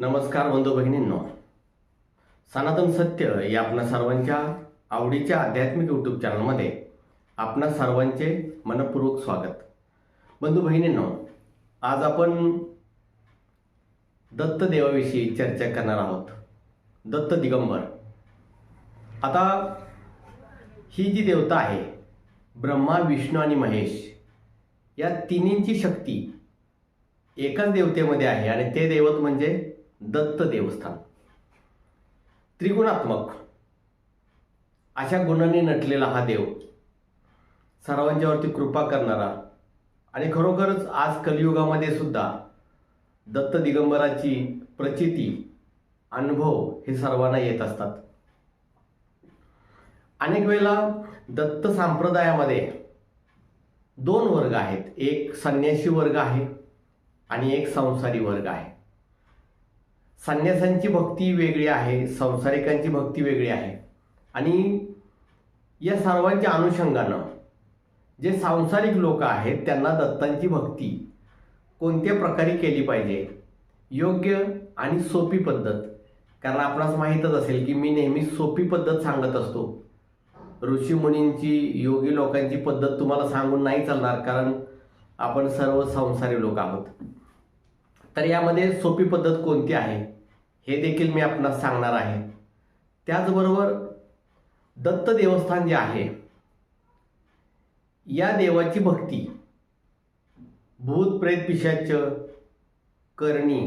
नमस्कार बंधू भगिनींनो. सनातन सत्य या आपणा सर्वांच्या आवडीच्या आध्यात्मिक यूट्यूब चॅनलमध्ये आपणा सर्वांचे मनपूर्वक स्वागत. बंधू भगिनींनो आज आपण दत्त देवाविषयी चर्चा करणार आहोत. दत्त दिगंबर. आता ही जी देवता आहे ब्रह्मा विष्णू आणि महेश या तिन्हींची शक्ती एकाच देवतेमध्ये आहे आणि ते दैवत म्हणजे दत्त देवस्थान. त्रिगुणात्मक. अशा गुणांनी नटलेला हा देव सर्वांच्यावरती कृपा करणारा आणि खरोखरच आज कलियुगामध्ये सुद्धा दत्त दिगंबराची प्रचिती अनुभव हे सर्वांना येत असतात. अनेक वेळेला दत्त संप्रदायामध्ये दोन वर्ग आहेत. एक संन्यासी वर्ग आहे आणि एक संसारी वर्ग आहे. संन्यासांची भक्ती वेगळी आहे संसारिकांची भक्ती वेगळी आहे. आणि या सर्वांच्या अनुषंगानं जे सांसारिक लोक आहेत त्यांना दत्तांची भक्ती कोणत्या प्रकारे केली पाहिजे? योग्य आणि सोपी पद्धत. कारण आपणास माहीतच असेल की मी नेहमी सोपी पद्धत सांगत असतो. ऋषीमुनींची योगी लोकांची पद्धत तुम्हाला सांगून नाही चालणार कारण आपण सर्व संसारी लोक आहोत. तर यामध्ये सोपी पद्धत कोणती आहे? हे देखील मी आपणास सांगणार आहे. त्याचबरोबर दत्त देवस्थान जे आहे या देवाची भक्ती भूत प्रेत पिशाच करणी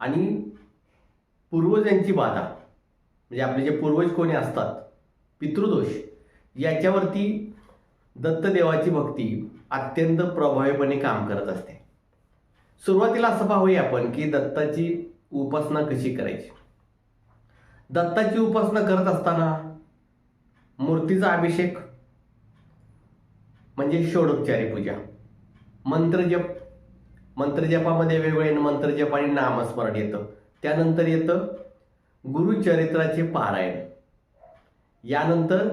आणि पूर्वजांची बाधा म्हणजे आपले जे पूर्वज कोणी असतात पितृदोष याच्यावरती दत्तदेवाची भक्ती अत्यंत प्रभावीपणे काम करत असते. सुरुवातीला असं पाहूया आपण की दत्ताची उपासना कशी करायची? दत्ताची उपासना करत असताना मूर्तीचा अभिषेक म्हणजे षोडोपचारी पूजा मंत्रजप मंत्रजपामध्ये वेगवेगळे मंत्रजप आणि नामस्मरण येतं. त्यानंतर येतं गुरुचरित्राचे पारायण. यानंतर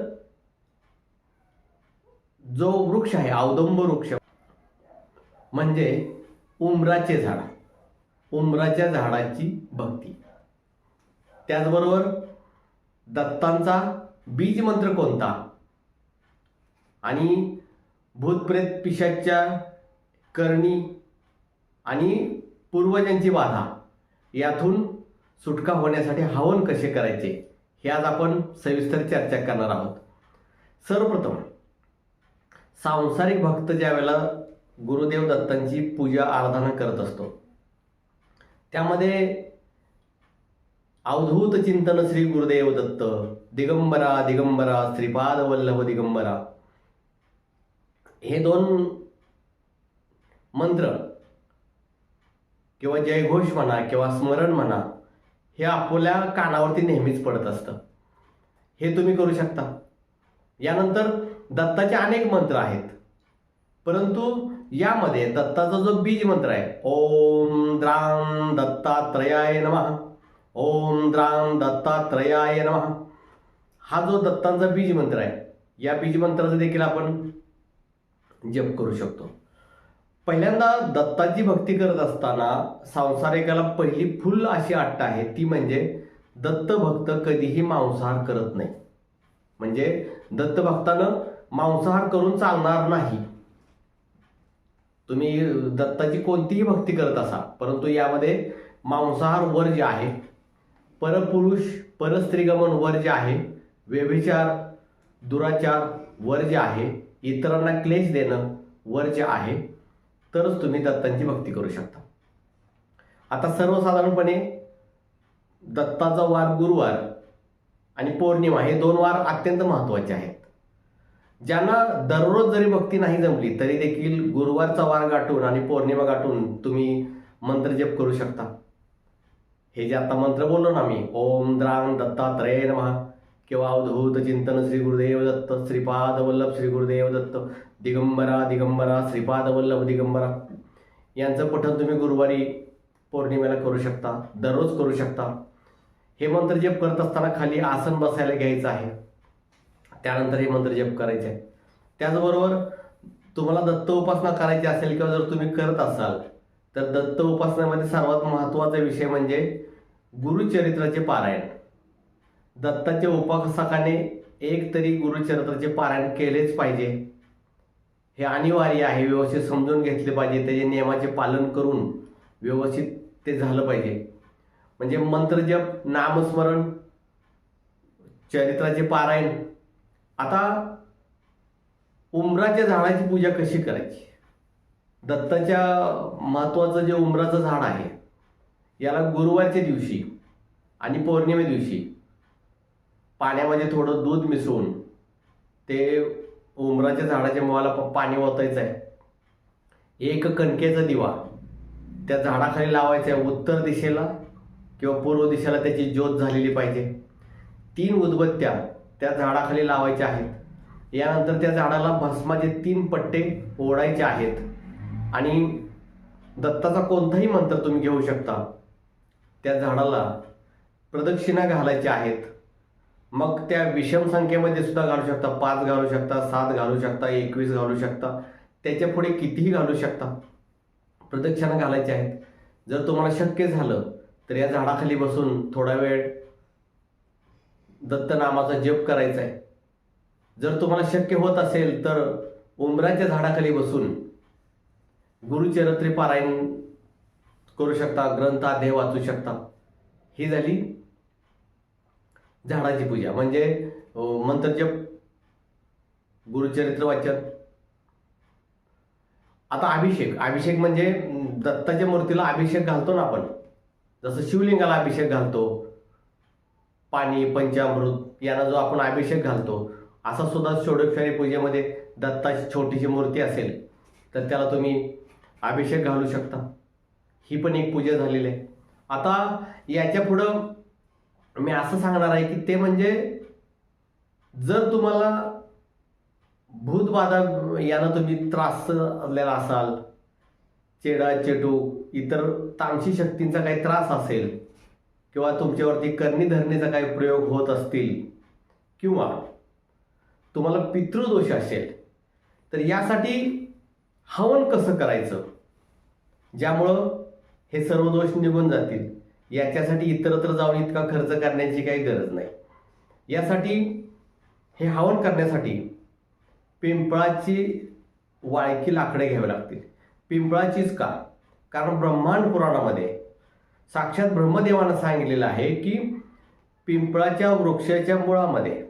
जो वृक्ष आहे औदंब वृक्ष म्हणजे उमराचे झाड. उमराच्या झाडाची भक्ती. त्याचबरोबर दत्तांचा बीज मंत्र कोणता? आणि भूतप्रेत पिशाच्या करणी आणि पूर्वजांची बाधा यातून सुटका होण्यासाठी हवन कसे करायचे? हे आज आपण सविस्तर चर्चा करणार आहोत. सर्वप्रथम सांसारिक भक्त ज्या वेळेला गुरुदेव दत्तांची पूजा आराधना करत असतो. त्यामध्ये अवधूत चिंतन श्री गुरुदेव दत्त दिगंबरा दिगंबरा श्रीपाद वल्लभ दिगंबरा. हे दोन मंत्र किंवा जयघोष म्हणा किंवा स्मरण म्हणा हे आपल्या कानावरती नेहमीच पडत असतं. हे तुम्ही करू शकता. यानंतर दत्ताचे अनेक मंत्र आहेत. परंतु यामध्ये दत्ताचा जो बीज मंत्र आहे ओम द्राम दत्तात्रयाय नम ओम द्राम दत्तात्रयाय नम हा जो दत्तांचा बीज मंत्र आहे या बीज मंत्राचा देखील आपण जप करू शकतो. पहिल्यांदा दत्ताची भक्ती करत असताना संसारिकाला पहिली फुल अशी अट्ट आहे ती म्हणजे दत्त भक्त कधीही मांसाहार करत नाही. म्हणजे दत्तभक्तानं मांसाहार करून चालणार नाही. तुम्ही दत्ताची कोणतीही भक्ती करत असा परंतु यामध्ये मांसाहार वर्ज्य आहे परपुरुष परस्त्रीगमन वर्ज्य आहे व्यभिचार दुराचार वर्ज्य आहे इतरांना क्लेश देणं वर्ज्य आहे तरच तुम्ही दत्तांची भक्ती करू शकता. आता सर्वसाधारणपणे दत्ताचा वार गुरुवार आणि पौर्णिमा हे दोन वार अत्यंत महत्त्वाचे आहेत. ज्यांना दररोज जरी भक्ती नाही जमली तरी देखील गुरुवारचा वार गाठून आणि पौर्णिमा गाठून तुम्ही मंत्रजप करू शकता. हे जे आता मंत्र बोललो ना मी ओम द्रांग दत्तात्रय नमः किंवा अवधूत चिंतन श्री गुरुदेव दत्त श्रीपाद वल्लभ श्री गुरुदेव दत्त दिगंबरा दिगंबरा श्रीपाद वल्लभ दिगंबरा यांचं पठण तुम्ही गुरुवारी पौर्णिमेला करू शकता दररोज करू शकता. हे मंत्र जप करत असताना खाली आसन बसायला घ्यायचं आहे. त्यानंतर हे मंत्र जप करायचे आहे त्याचबरोबर तुम्हाला दत्त उपासना करायची असेल किंवा जर तुम्ही करत असाल तर दत्त उपासनामध्ये सर्वात महत्त्वाचा विषय म्हणजे गुरुचरित्राचे पारायण. दत्ताच्या उपासकाने एक तरी गुरुचरित्राचे पारायण केलेच पाहिजे. हे अनिवार्य आहे व्यवस्थित समजून घेतले पाहिजे त्याचे नियमाचे पालन करून व्यवस्थित ते झालं पाहिजे. म्हणजे मंत्रजप नामस्मरण चरित्राचे पारायण आता उमराच्या झाडाची पूजा कशी करायची? दत्ताच्या महत्वाचं जे उमराचं झाड आहे याला गुरुवारच्या दिवशी आणि पौर्णिमे दिवशी पाण्यामध्ये थोडं दूध मिसळून ते उमराच्या झाडाच्या मुळाला पाणी ओतायचं आहे एक कणकेचा दिवा त्या झाडाखाली लावायचा आहे उत्तर दिशेला किंवा पूर्व दिशेला त्याची ज्योत झालेली पाहिजे. तीन उदबत्त्या त्या झाडाखाली लावायच्या आहेत. यानंतर त्या झाडाला भस्माचे तीन पट्टे ओढायचे आहेत. आणि दत्ताचा कोणताही मंत्र तुम्ही घेऊ शकता. त्या झाडाला प्रदक्षिणा घालायच्या आहेत. मग त्या विषम संख्येमध्ये सुद्धा घालू शकता. पाच घालू शकता सात घालू शकता एकवीस घालू शकता. त्याच्या पुढे कितीही घालू शकता. प्रदक्षिणा घालायच्या आहेत. जर तुम्हाला शक्य झालं तर या झाडाखाली बसून थोडा वेळ दत्त नामाचा जप करायचा आहे. जर तुम्हाला शक्य होत असेल तर उमराच्या झाडाखाली बसून गुरुचरित्री पारायण करू शकता ग्रंथ अध्याय वाचू शकता. ही झाली झाडाची पूजा. म्हणजे मंत्रजप गुरुचरित्र वाचन. आता अभिषेक. अभिषेक म्हणजे दत्ताच्या मूर्तीला अभिषेक घालतो ना आपण. जसं शिवलिंगाला अभिषेक घालतो पाणी पंचामृत यांना जो आपण अभिषेक घालतो असा सुद्धा षोडशोपचारी पूजेमध्ये दत्ताची छोटीशी मूर्ती असेल तर त्याला तुम्ही अभिषेक घालू शकता. ही पण एक पूजा झालेली आहे. आता याच्या पुढं मी असं सांगणार आहे की ते म्हणजे जर तुम्हाला भूतबाधा यानं तुम्ही त्रासलेला असाल चेडा चेटू इतर तामसी शक्तींचा काही त्रास असेल किंवा तुमच्यावरती करणी धरणेचा काही प्रयोग होत असतील किंवा तुम्हाला पितृदोष असेल तर यासाठी हवन कसं करायचं? ज्यामुळं हे सर्व दोष निघून जातील. याच्यासाठी इतरत्र जाऊन इतका खर्च करण्याची काही गरज नाही. यासाठी हे हवन करण्यासाठी पिंपळाची वाळकी लाकडे घ्यावी लागतील. पिंपळाचीच का? कारण ब्रह्मांड पुराणामध्ये साक्षात ब्रह्मदेवानं सांगितलेलं आहे की पिंपळाच्या वृक्षाच्या मुळामध्ये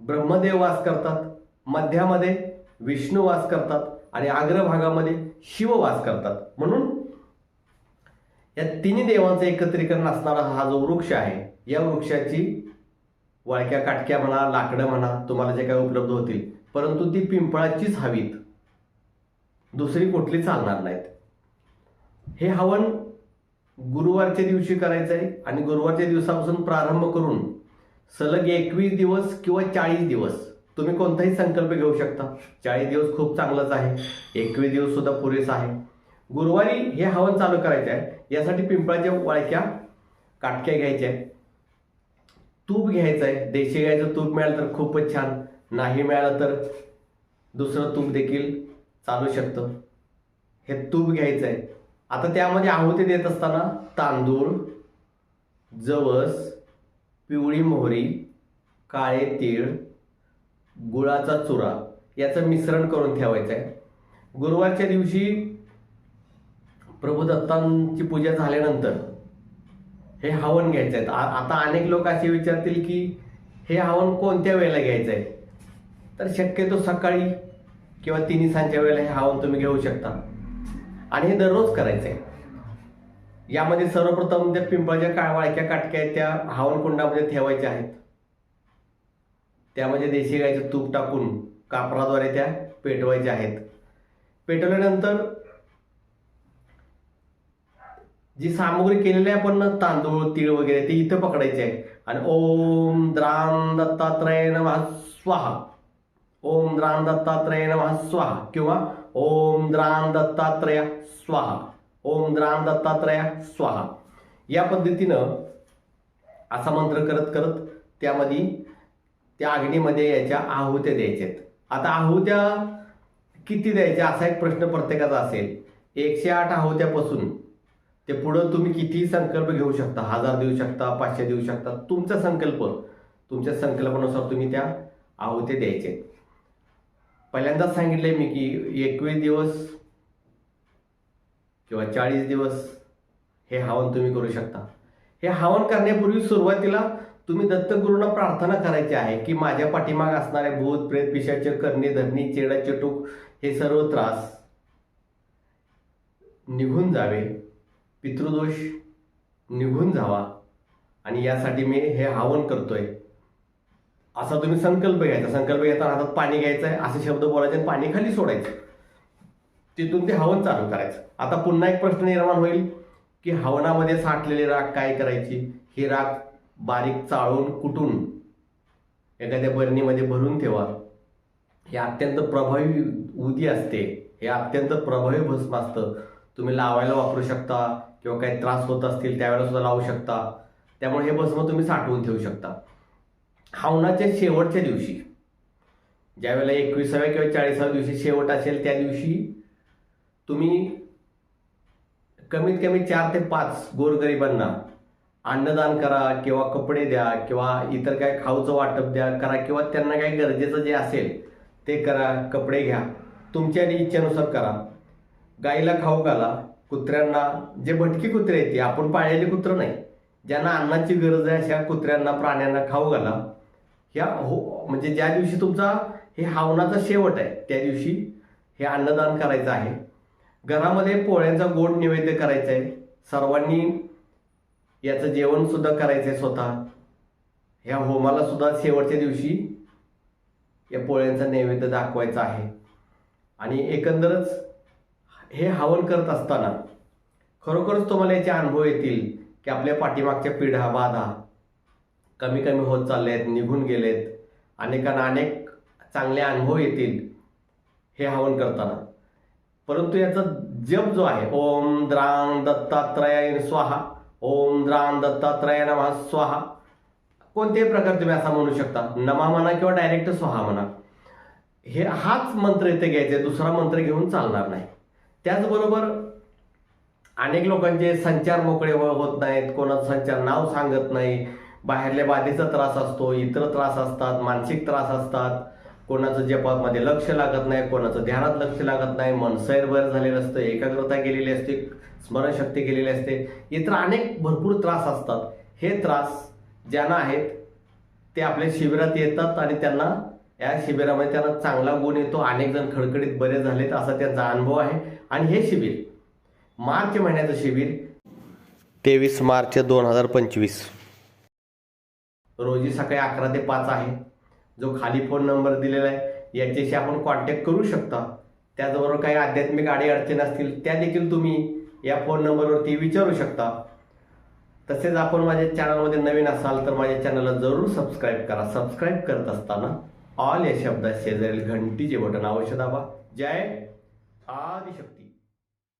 ब्रह्मदेव वास करतात मध्यामध्ये विष्णू वास करतात आणि अग्रभागामध्ये शिव वास करतात. म्हणून या तिन्ही देवांचं एकत्रीकरण असणारा हा जो वृक्ष आहे या वृक्षाची वळक्या काटक्या म्हणा लाकडं म्हणा तुम्हाला जे काही उपलब्ध होतील परंतु ती पिंपळाचीच हवीत. दुसरी कुठली चालणार नाहीत. हे हवन गुरुवारच्या दिवशी करायचं आहे आणि गुरुवारच्या दिवसापासून प्रारंभ करून सलग एकवीस दिवस किंवा चाळीस दिवस तुम्ही कोणताही संकल्प घेऊ शकता. चाळीस दिवस खूप चांगलाच आहे. एकवीस दिवस सुद्धा पुरेसा आहे. गुरुवारी हे हवन चालू करायचं आहे. यासाठी पिंपळाच्या वाळक्या काटक्या घ्यायच्या आहेत. तूप घ्यायचं आहे. देशी गायचं तूप मिळालं तर खूपच छान. नाही मिळालं तर दुसरं तूप देखील चालू शकतं. हे तूप घ्यायचं आहे. आता त्यामध्ये आहुती देत असताना तांदूळ जवस पिवळी मोहरी काळे तीळ गुळाचा चुरा याचं मिश्रण करून ठेवायचं आहे गुरुवारच्या दिवशी प्रभुदत्तांची पूजा झाल्यानंतर हे हवन घ्यायचं आहे आ- आता अनेक लोक असे विचारतील की हे हवन कोणत्या वेळेला घ्यायचं आहे तर शक्यतो सकाळी किंवा तिन्ही सांच्या वेळेला हे हवन तुम्ही घेऊ शकता. आणि हे दररोज करायचं आहे यामध्ये सर्वप्रथम त्या पिंपळाच्या काळवाळक्या काटक्या आहेत त्या हवनकुंडामध्ये ठेवायच्या आहेत. त्यामध्ये देशी गाईचं तूप टाकून कापराद्वारे त्या पेटवायच्या आहेत. पेटवल्यानंतर जी सामग्री केलेली आहे आपण तांदूळ तीळ वगैरे ते इथं पकडायचे आहे. आणि ओम द्राम दत्तात्रय नमः स्वाहा. ओम द्राम दत्तात्रय नमः स्वाहा किंवा ओम द्राम दत्तात्रय स्वाहा. ओम द्राम दत्तात्रय स्वाहा. या पद्धतीनं असा मंत्र करत करत त्यामध्ये त्या अग्नीमध्ये याच्या आहुत्या द्यायच्या आहेत आता आहुत्या किती द्यायच्या असा एक प्रश्न प्रत्येकाचा असेल. एकशे आठ आहुत्यापासून ते पुढं तुम्ही कितीही संकल्प घेऊ शकता. हजार देऊ शकता पाचशे देऊ शकता. तुमचा संकल्प तुमच्या संकल्पानुसार तुम्ही त्या आहुती द्यायचे. पहिल्यांदाच सांगितलंय मी की एकवीस दिवस किंवा चाळीस दिवस हे हवन तुम्ही करू शकता. हे हवन करण्यापूर्वी सुरुवातीला तुम्ही दत्तगुरूंना प्रार्थना करायची आहे की माझ्या पाठीमाग असणारे भूत प्रेत पिशाचे करणे धरणी चेडा चटूक हे सर्व त्रास निघून जावे पितृदोष निघून जावा आणि यासाठी मी हे हवन करतोय. असा तुम्ही संकल्प घ्यायचा. संकल्प घेताना हातात पाणी घ्यायचं आहे असे शब्द बोलायचे आणि पाणी खाली सोडायचं. तिथून ते हवन चालू करायचं. आता पुन्हा एक प्रश्न निर्माण होईल की हवनामध्ये साठलेली राग काय करायची? ही राग बारीक चाळून कुटून एखाद्या बरणीमध्ये भरून ठेवा. हे अत्यंत प्रभावी उदी असते. हे अत्यंत प्रभावी भस्म असतं. तुम्ही लावायला वापरू शकता किंवा काही त्रास होत असतील त्यावेळेला सुद्धा लावू शकता. त्यामुळे हे भस्म तुम्ही साठवून ठेवू शकता. हवनाच्या शेवटच्या दिवशी. ज्यावेळेला एकविसाव्या किंवा चाळीसाव्या दिवशी शेवट असेल त्या दिवशी तुम्ही कमीत कमी चार ते पाच गोरगरिबांना अन्नदान करा किंवा कपडे द्या किंवा इतर काय खाऊचं वाटप द्या करा किंवा त्यांना काही गरजेचं जे असेल ते करा कपडे घ्या. तुमच्या इच्छेनुसार करा. गाईला खाऊ घाला. कुत्र्यांना जे भटकी कुत्रे आहेत ते आपण पाळलेली कुत्रं नाही. ज्यांना अन्नाची गरज आहे अशा कुत्र्यांना प्राण्यांना खाऊ घाला. ह्या हो म्हणजे ज्या दिवशी तुमचा हे हावनाचा शेवट आहे त्या दिवशी हे अन्नदान करायचं आहे. घरामध्ये पोळ्यांचा गोड नैवेद्य करायचा आहे सर्वांनी याचं जेवण सुद्धा करायचं आहे स्वतः. ह्या होमाला सुद्धा शेवटच्या दिवशी या पोळ्यांचा नैवेद्य दाखवायचा आहे. आणि एकंदरच हे हवन करत असताना खरोखरच तुम्हाला याचे अनुभव येतील की आपल्या पाठीमागच्या पिढा बाधा कमी कमी होत चालले आहेत निघून गेलेत. अनेकांना अनेक चांगले अनुभव येतील हे हवन करताना. परंतु याचा जप जो आहे ओम द्रांग दत्तात्रय स्वाहा ओम द्रांग दत्तात्रय नमः स्वाहा. कोणत्याही प्रकार तुम्ही असा म्हणू शकता नमा म्हणा किंवा डायरेक्ट स्वाहा म्हणा. हे हाच मंत्र इथे घ्यायचे दुसरा मंत्र घेऊन चालणार नाही. त्याचबरोबर अनेक लोकांचे संचार मोकळे होत नाहीत कोणाचं संचार नाव सांगत नाही बाहेरल्या बाधेचा त्रास असतो इतर त्रास असतात मानसिक त्रास असतात. कोणाचं जपामध्ये लक्ष लागत नाही कोणाचं ध्यानात लक्ष लागत नाही मन सैरभर झालेलं असतं एकाग्रता गेलेली असते स्मरणशक्ती गेलेली असते. इतर अनेक भरपूर त्रास असतात. हे त्रास ज्यांना आहेत ते आपल्या शिबिरात येतात आणि त्यांना या शिबिरामध्ये त्यांना चांगला गुण येतो. अनेक जण खडखडीत बरे झालेत असा त्यांचा अनुभव आहे. आणि हे शिबिर मार्च महिन्याचं शिबिर तेवीस मार्च दोन हजार पंचवीस. रोजी सकाळी अकरा ते पाच आहे. जो खाली फोन नंबर दिलेला आहे याच्याशी आपण कॉन्टॅक्ट करू शकता. त्याचबरोबर काही आध्यात्मिक अडीअडचणी असतील त्या देखील तुम्ही या फोन नंबरवरती विचारू शकता. तसेच आपण माझ्या चॅनलमध्ये नवीन असाल तर माझ्या चॅनलला जरूर सबस्क्राईब करा. सबस्क्राईब करत असताना ऑल या शब्दात शेजारील घंटीचे बटन अवश्य दाबा. जय आदिशक्ती.